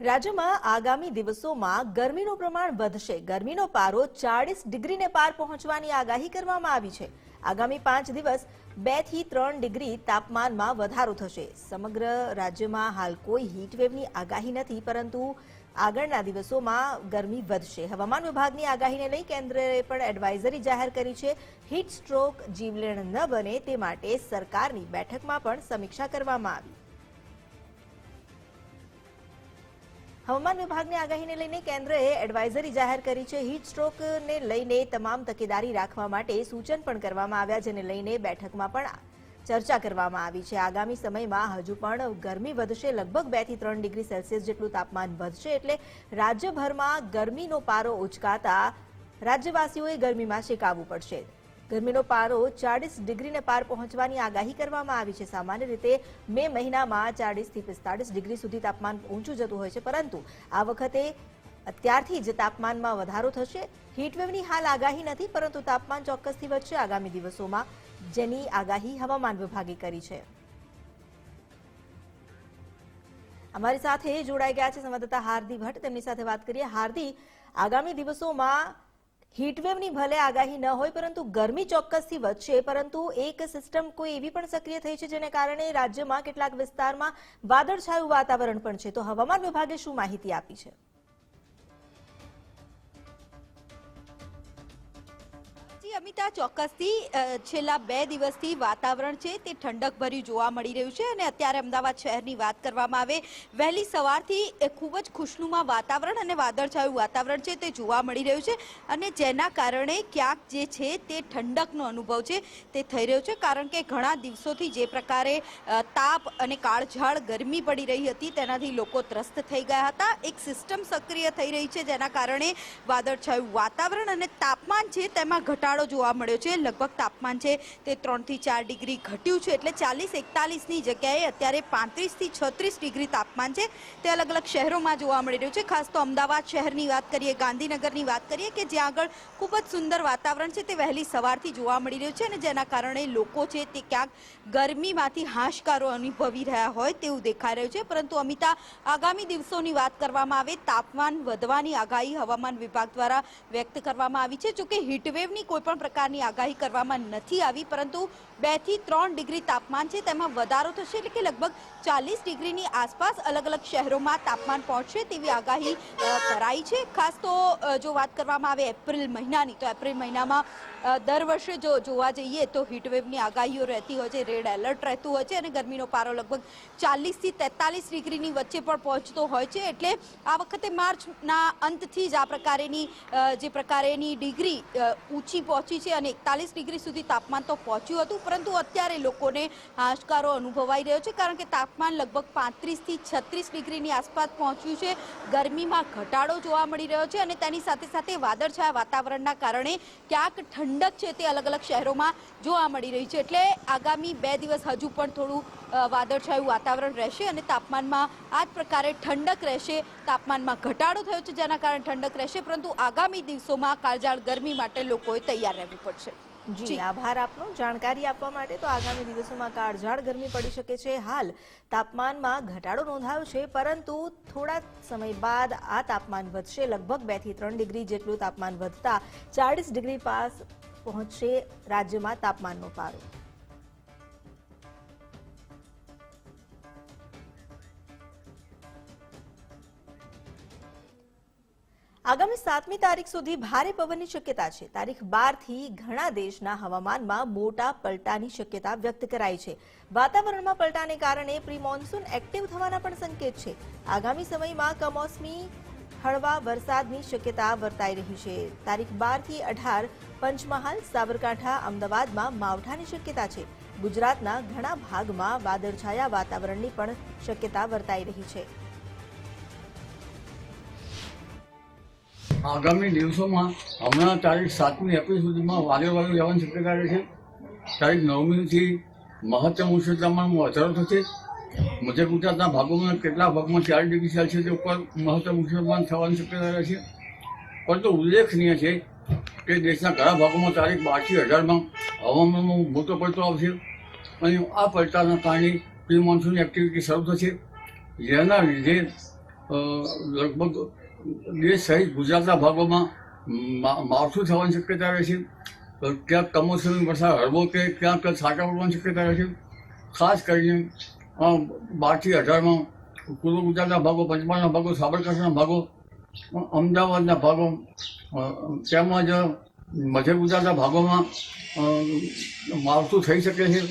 રાજ્યમાં આગામી દિવસોમાં ગરમીનું પ્રમાણ વધશે. ગરમીનો પારો ચાળીસ ડિગ્રીને પાર પહોંચવાની આગાહી કરવામાં આવી છે. આગામી પાંચ દિવસ બેથી ત્રણ ડિગ્રી તાપમાનમાં વધારો થશે. સમગ્ર રાજ્યમાં હાલ કોઈ હીટવેવની આગાહી નથી, પરંતુ આગળના દિવસોમાં ગરમી વધશે. હવામાન વિભાગની આગાહીને લઈ કેન્દ્રએ પણ એડવાઇઝરી જાહેર કરી છે. હીટ સ્ટ્રોક જીવલેણ ન બને તે માટે સરકારની બેઠકમાં પણ સમીક્ષા કરવામાં આવી. હવામાન વિભાગની આગાહીને લઈને કેન્દ્રએ એડવાઇઝરી જાહેર કરી છે. હીટ સ્ટ્રોકને લઈને તમામ તકેદારી રાખવા માટે સૂચન પણ કરવામાં આવ્યા, જેને લઈને બેઠકમાં પણ ચર્ચા કરવામાં આવી છે. આગામી સમયમાં હજુ પણ ગરમી વધશે. લગભગ બેથી ત્રણ ડિગ્રી સેલ્સિયસ જેટલું તાપમાન વધશે એટલે રાજ્યભરમાં ગરમીનો પારો ઉચકાતા રાજ્યવાસીઓએ ગરમીમાં શેકાવવું પડશે. ગરમીનો પારો ચાળીસ ડિગ્રીને પાર પહોંચવાની આગાહી કરવામાં આવી છે. સામાન્ય રીતે મે મહિનામાં ચાળીસથી પિસ્તાળીસ ડિગ્રી સુધી તાપમાન ઊંચું જતું હોય છે, પરંતુ આ વખતે અત્યારથી જ તાપમાનમાં વધારો થશે. હીટવેવની હાલ આગાહી નથી, પરંતુ તાપમાન ચોક્કસથી વધશે. આગામી દિવસોમાં જેની આગાહી હવામાન વિભાગે કરી છે. અમારી સાથે જોડાઈ ગયા છે સંવાદદાતા હાર્દી ભટ્ટ. તેમની સાથે વાત કરીએ. હાર્દી આગામી દિવસોમાં હીટવેવની ભલે આગાહી ન હોય, પરંતુ ગરમી ચોક્કસથી વધશે. પરંતુ એક સિસ્ટમ કોઈ એવી પણ સક્રિય થઈ છે, જેને કારણે રાજ્યમાં કેટલાક વિસ્તારમાં વાદળછાયું વાતાવરણ પણ છે. તો હવામાન વિભાગે શું માહિતી આપી છે? અમિતા, ચોક્કસથી છેલ્લા બે દિવસથી વાતાવરણ છે તે ઠંડક ભર્યું જોવા મળી રહ્યું છે અને અત્યારે અમદાવાદ શહેરની વાત કરવામાં આવે, વહેલી સવારથી ખૂબ જ ખુશનુમા વાતાવરણ અને વાદળછાયું વાતાવરણ છે તે જોવા મળી રહ્યું છે અને જેના કારણે ક્યાંક જે છે તે ઠંડકનો અનુભવ છે તે થઈ રહ્યો છે. કારણ કે ઘણા દિવસોથી જે પ્રકારે તાપ અને કાળઝાળ ગરમી પડી રહી હતી તેનાથી લોકો ત્રસ્ત થઈ ગયા હતા. એક સિસ્ટમ સક્રિય થઈ રહી છે જેના કારણે વાદળછાયું વાતાવરણ અને તાપમાન છે તેમાં ઘટાડો જોવા મળ્યો છે. લગભગ તાપમાન છે તે ત્રણથી ચાર ડિગ્રી ઘટ્યું છે. એટલે ચાલીસ એકતાલીસની જગ્યાએ અત્યારે પાંત્રીસથી છત્રીસ ડિગ્રી તાપમાન છે. તે અલગ અલગ શહેરોમાં જોવા મળી રહ્યું છે. ખાસ તો અમદાવાદ શહેરની વાત કરીએ, ગાંધીનગરની વાત કરીએ કે જ્યાં આગળ ખૂબ જ સુંદર વાતાવરણ છે તે વહેલી સવારથી જોવા મળી રહ્યું છે અને જેના કારણે લોકો છે તે ક્યાંક ગરમીમાંથી હાશકારો અનુભવી રહ્યા હોય તેવું દેખાઈ રહ્યું છે. પરંતુ અમિતા, આગામી દિવસોની વાત કરવામાં આવે, તાપમાન વધવાની આગાહી હવામાન વિભાગ દ્વારા વ્યક્ત કરવામાં આવી છે. જોકે હીટવેવની કોઈ પણ પ્રકારની આગાહી કરવામાં નથી આવી, પરંતુ બેથી ત્રણ ડિગ્રી તાપમાન છે, તેમાં વધારો થશે એટલે કે લગભગ ચાલીસ ડિગ્રીની આસપાસ અલગ અલગ શહેરોમાં તાપમાન પહોંચશે તેવી આગાહી કરાઈ છે. ખાસ તો જો વાત કરવામાં આવે એપ્રિલ મહિનાની, તો એપ્રિલ મહિનામાં દર વર્ષે જો જોવા જઈએ તો હીટવેવની આગાહીઓ રહેતી હોય છે, રેડ એલર્ટ રહેતું હોય છે અને ગરમીનો પારો લગભગ ચાલીસથી તેતાલીસ ડિગ્રીની વચ્ચે પણ પહોંચતો હોય છે. એટલે આ વખતે માર્ચના અંતથી જ આ પ્રકારેની જે પ્રકારેની ડિગ્રી ઊંચી પહોંચી છે અને એકતાલીસ ડિગ્રી સુધી તાપમાન તો પહોંચ્યું હતું, પરંતુ અત્યારે લોકોને હાશકારો અનુભવાઈ રહ્યો છે, કારણ કે તાપમાન લગભગ પાંત્રીસથી છત્રીસ ડિગ્રીની આસપાસ પહોંચ્યું છે. ગરમીમાં ઘટાડો જોવા મળી રહ્યો છે અને તેની સાથે સાથે વાદળછાયા વાતાવરણના કારણે ક્યાંક ઠંડક છે તે અલગ અલગ શહેરોમાં જોવા મળી રહી છે. એટલે આગામી બે દિવસ હજુ પણ થોડું વાદળછાયું વાતાવરણ રહેશે અને તાપમાનમાં આ જ પ્રકારે ઠંડક રહેશે. તાપમાનમાં ઘટાડો થયો છે, જેના કારણે ઠંડક રહેશે, પરંતુ આગામી દિવસોમાં કાળજાળ ગરમી માટે લોકોએ તૈયાર રહેવું પડશે. જી. આભાર આપનો. જાણકારી આપવા માટે તો આગામી દિવસોમાં કાળઝાળ ગરમી પડી શકે છે. હાલ તાપમાનમાં ઘટાડો નોંધાયો છે પરંતુ થોડા સમય બાદ આ તાપમાન વધશે. લગભગ બેથી ત્રણ ડિગ્રી જેટલું તાપમાન વધતા ચાળીસ ડિગ્રી પાસ પહોંચશે રાજ્યમાં તાપમાનનો પારો. આગામી સાતમી તારીખ સુધી ભારે પવનની શક્યતા છે. તારીખ બારથી ઘણા દેશના હવામાનમાં મોટા પલટાની શક્યતા વ્યક્ત કરાઈ છે. વાતાવરણમાં પલટાને કારણે પ્રી મોન્સૂન એક્ટિવ થવાના પણ સંકેત છે. આગામી સમયમાં કમોસમી, હળવા વરસાદની શક્યતા વર્તાઈ રહી છે. તારીખ બારથી અઢાર પંચમહાલ, સાબરકાંઠા, અમદાવાદમાં માવઠાની શક્યતા છે. ગુજરાતના ઘણા ભાગમાં વાદળછાયા વાતાવરણની પણ શક્યતા વર્તાઈ રહી છે. આગામી દિવસોમાં હમણાં તારીખ સાતમી એપ્રિલ સુધીમાં વાદળ વાદળ લેવાની શક્યતા છે. તારીખ નવમીથી મહત્તમ ઉષ્ણ તાપમાનમાં વધારો થશે. મધ્ય ગુજરાતના ભાગોમાં કેટલાક ભાગમાં ચાર ડિગ્રી સેલ્સિયસ ઉપર મહત્તમ તાપમાન થવાની શક્યતા રહે છે. પરંતુ ઉલ્લેખનીય છે કે દેશના ઘણા ભાગોમાં તારીખ બારથી અઢારમાં હવામાનમાં મોટો પડતો આવશે. અને આ પડતાના કારણે પ્રી મોન્સૂન એક્ટિવિટી શરૂ થશે. જેના લીધે લગભગ દેશ સહિત ગુજરાતના ભાગોમાં માવઠું થવાની શક્યતા રહે છે. ક્યાંક કમોસમી વરસાદ, હળવો કે ક્યાંક છાંટા પડવાની શક્યતા રહે છે. ખાસ કરીને બારથી અઢારમાં પૂર્વ ગુજરાતના ભાગો, પંચમહાલના ભાગો, સાબરકાંઠાના ભાગો અમદાવાદના ભાગો તેમજ મધ્ય ગુજરાતના ભાગોમાં માવઠું થઈ શકે છે.